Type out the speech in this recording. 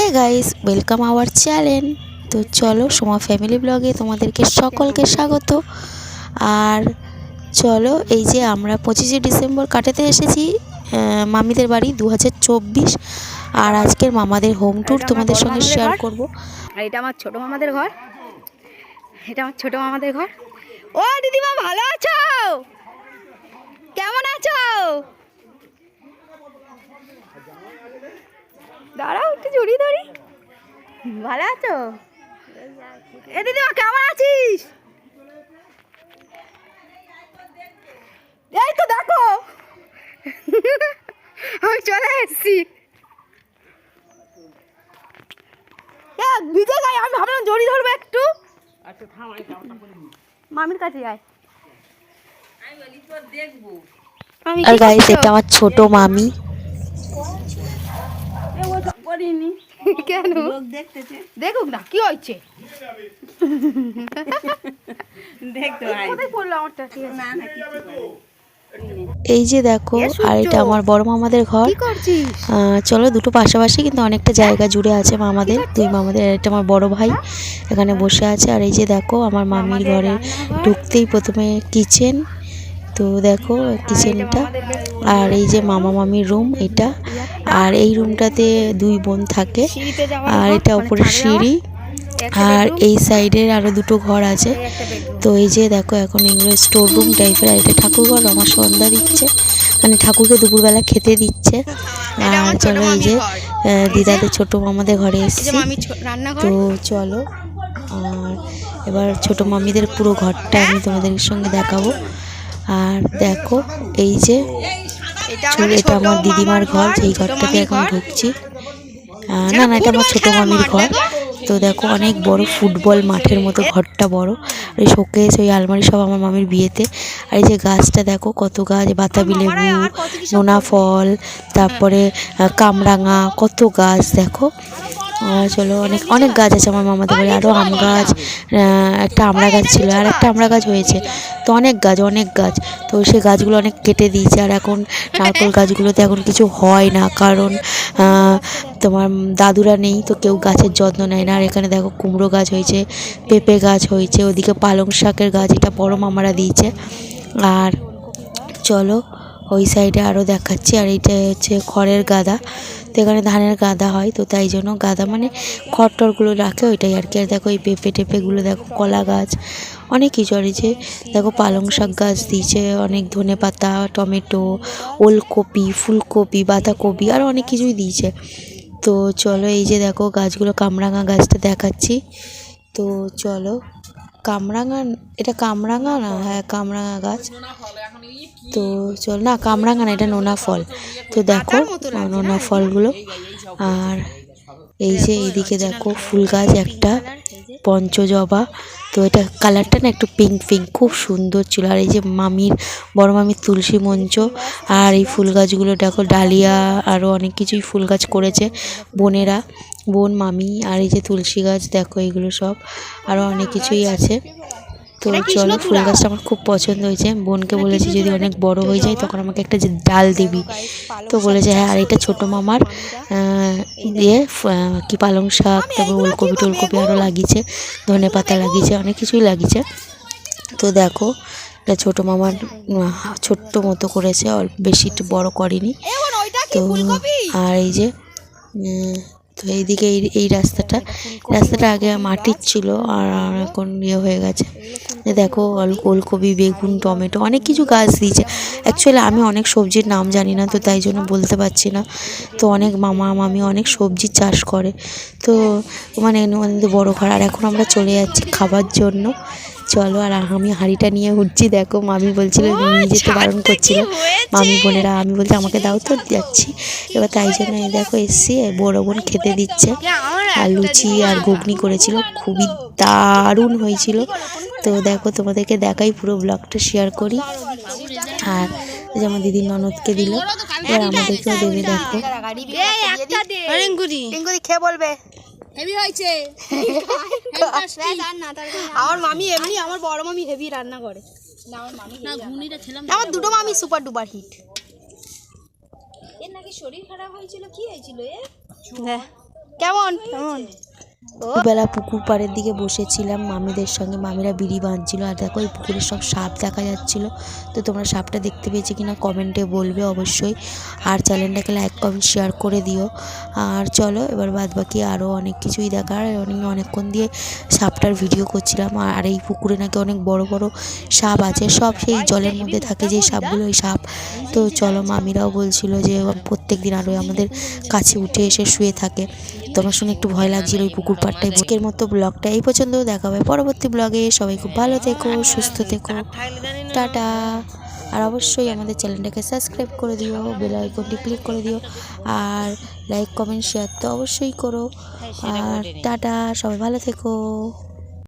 Hey guys welcome our channel তো চলো Soma family ব্লগে তোমাদেরকে সকলকে স্বাগত। আর চলো এই যে আমরা পঁচিশে ডিসেম্বর কাটাতে এসেছি মামিদের বাড়ি দু হাজার চব্বিশ। আর আজকের মামাদের হোম ট্যুর তোমাদের সঙ্গে শেয়ার করব। আর এটা আমার ছোট মামাদের ঘর। এটা আমার ছোট মামাদের ঘর। ও দিদিমা ভালো আছো কেমন আছো দাঁড়াও একটু জড়ি ধরি। ভালো আছো? এ দিদিমা কেমন আছিস? এই তো দেখো। আমি চলে এসেছি। ভিজে গায়ে আমি ভাবলাম জড়ি ধরবো একটু। মামির কাছে যাই। আমি আর গাইস এটা আমার ছোট মামি। কেন? দেখুক না কি হয়েছে। এই যে দেখো আর এটা আমার বড় মামাদের ঘর। আহ, চলো দুটো পাশাপাশি কিন্তু অনেকটা জায়গা জুড়ে আছে মামাদের দুই মামাদের এটা আমার বড় ভাই এখানে বসে আছে। আর এই যে দেখো আমার মামির ঘরে ঢুকতেই প্রথমে কিচেন তো দেখো কিচেনটা আর এই যে মামা মামির রুম এটা। আর এই রুমটাতে দুই বোন থাকে। আর এটা উপরে সিঁড়ি। আর এই সাইডের আরও দুটো ঘর আছে। তো এই যে দেখো এখন এগুলো স্টোর রুম টাইপের। আর এটা ঠাকুরঘর আমার সন্ধ্যা দিচ্ছে মানে ঠাকুরকে দুপুরবেলা খেতে দিচ্ছে। আর চলো এই যে দিদাদের ছোট মামাদের ঘরে এসেছি। তো চলো আর এবার ছোট মামিদের পুরো ঘরটা আমি তোমাদের সঙ্গে দেখাবো। আর দেখো এই যে এটা আমার দিদিমার ঘর যেই ঘরটাতে এখন ঢুকছি। না না এটা আমার ছোট মামির ঘর। তো দেখো অনেক বড় ফুটবল মাঠের মতো ঘরটা বড়। আর এই শোকেস ওই আলমারি সব আমার মামির বিয়েতে। আর এই যে গাছটা দেখো কত গাছ বাতাবি লেবু নোনা ফল তারপরে কামরাঙা কত গাছ দেখো। চলো, অনেক অনেক গাছ আছে আমার মামাদের বাড়ি। আরও আম গাছ একটা আমড়া গাছ ছিল, আর একটা আমড়া গাছ হয়েছে। তো অনেক গাছ অনেক গাছ। তো সেই গাছগুলো অনেক কেটে দিয়েছে, আর এখন নারকেল গাছগুলোতে এখন কিছু হয় না। কারণ তোমার দাদুরা নেই, তো কেউ গাছের যত্ন নেয় না। আর এখানে দেখো, কুমড়ো গাছ হয়েছে, পেঁপে গাছ হয়েছে, ওদিকে পালং শাকের গাছ, এটা বড় মামারা দিয়েছে। আর চলো ওই সাইডে আরও দেখাচ্ছি, আর এইটা হচ্ছে খড়ের গাদা। তো এখানে ধানের গাদা হয়, তো তাই জন্য গাদা মানে খড় টড়গুলো রাখে, ওইটাই আর কি। আর দেখো এই পেঁপে টেপেগুলো, দেখো কলা গাছ, অনেক কিছু। আর যে দেখো পালং শাক গাছ দিয়েছে, অনেক ধনে পাতা, টমেটো, ওলকপি, ফুলকপি, বাঁধাকপি, আর অনেক কিছুই দিয়েছে। তো চলো এই যে দেখো গাছগুলো, কামরাঙা গাছটা দেখাচ্ছি। তো চলো, কামরাঙা, এটা কামরাঙা না? হ্যাঁ কামরাঙা গাছ। তো চল না কামরাঙা না, এটা নোনা ফল। তো দেখো, নোনা ফলগুলো। আর এই যে এইদিকে দেখো, ফুল গাছ একটা, পঞ্চজবা। তো এটা কালারটা না একটু পিঙ্ক পিঙ্ক খুব সুন্দর ছিল। আর এই যে মামির, বড় মামির তুলসী মঞ্চ। আর এই ফুল গাছগুলো দেখো, ডালিয়া আরও অনেক কিছুই ফুল গাছ করেছে বোনেরা, বোন, মামি। আর এই যে তুলসী গাছ, দেখো এগুলো সব। আরও অনেক কিছুই আছে। তো চলো ফুল গাছটা আমার খুব পছন্দ হয়েছে। বোনকে বলেছি যদি অনেক বড় হয়ে যায় তখন আমাকে একটা যে ডাল দিবি। তো বলেছে হ্যাঁ আর এটা ছোটো মামার দিয়ে কি পালং শাক তারপর ওলকপি টলকপি আরও লাগিয়েছে ধনে পাতা লাগিয়েছে অনেক কিছুই লাগিয়েছে। তো দেখো এটা ছোটো মামার ছোট্ট মতো করেছে অল্প বেশি একটু বড় করেনি। তো আর এই যে তো এইদিকে এই এই রাস্তাটা। রাস্তাটা আগে মাটির ছিল আর এখন ইয়ে হয়ে গেছে। দেখো ওলকপি, বেগুন, টমেটো অনেক কিছু গাছ দিয়েছে। অ্যাকচুয়ালি আমি অনেক সবজির নাম জানি না তো তাই জন্য বলতে পারছি না। তো অনেক মামা, মামি অনেক সবজি চাষ করে। তো মানে আমাদের বড় ঘর। আর এখন আমরা চলে যাচ্ছি খাবার জন্য। চলো আর আমি হাঁড়িটা নিয়ে উঠছি দেখো মামি বলছিল নিয়ে যেতে বারণ করছিল। মামি বোনেরা আমি বলছি আমাকে দাও তো যাচ্ছি। এবার তাই জন্য এই দেখো এসছি এই বড় বোন খেতে দিচ্ছে। আর লুচি আর ঘুগনি করেছিল খুবই দারুণ হয়েছিল। তো দেখো তোমাদেরকে দেখাই পুরো ব্লগটা শেয়ার করি। আর এই যে আমার দিদির ননদকে দিল এবার আমাদেরকেও দেবে দেখো। খেয়ে বলবে। হেভি হয়েছে। আমার মামি এমনি আমার বড় মামি হেভি রান্না করে। আমার দুটো মামি সুপার ডুপার হিট এর নাকি শরীর খারাপ হয়েছিল? কি হয়েছিল এ হ্যাঁ। কেমন? কেমন? বেলা পুকুর পাড়ের দিকে বসেছিলাম। মামিদের সঙ্গে মামিরা বিড়ি বাঁধছিল আর দেখো, এই পুকুরে সব সাপ দেখা যাচ্ছিল। তো তোমরা সাপটা দেখতে পেয়েছি কিনা কমেন্টে বলবে অবশ্যই। আর চ্যানেলটাকে লাইক কমেন্ট শেয়ার করে দিও। আর চলো, এবার বাদ বাকি আরও অনেক কিছুই দেখার। অনেক অনেকক্ষণ দিয়ে সাপটার ভিডিও করছিলাম। আর এই পুকুরে নাকি অনেক বড় বড় সাপ আছে। সব সেই জলের মধ্যে থাকে যে সাপগুলো, ওই সাপ। তো চলো, মামিরাও বলছিল যে প্রত্যেক দিন আরও আমাদের কাছে উঠে এসে শুয়ে থাকে। তোমার শুনে একটু ভয় লাগছিল ওই পুকুর পাড়টায় বুকের মতো ব্লগটা এই পর্যন্ত দেখা হবে পরবর্তী ব্লগে। সবাই খুব ভালো থেকো, সুস্থ থেকো। টাটা। আর অবশ্যই আমাদের চ্যানেলটাকে সাবস্ক্রাইব করে দিও, বেল আইকনটি ক্লিক করে দিও। আর লাইক, কমেন্ট, শেয়ার তো অবশ্যই করো। আর টাটা, সবাই ভালো থেকো।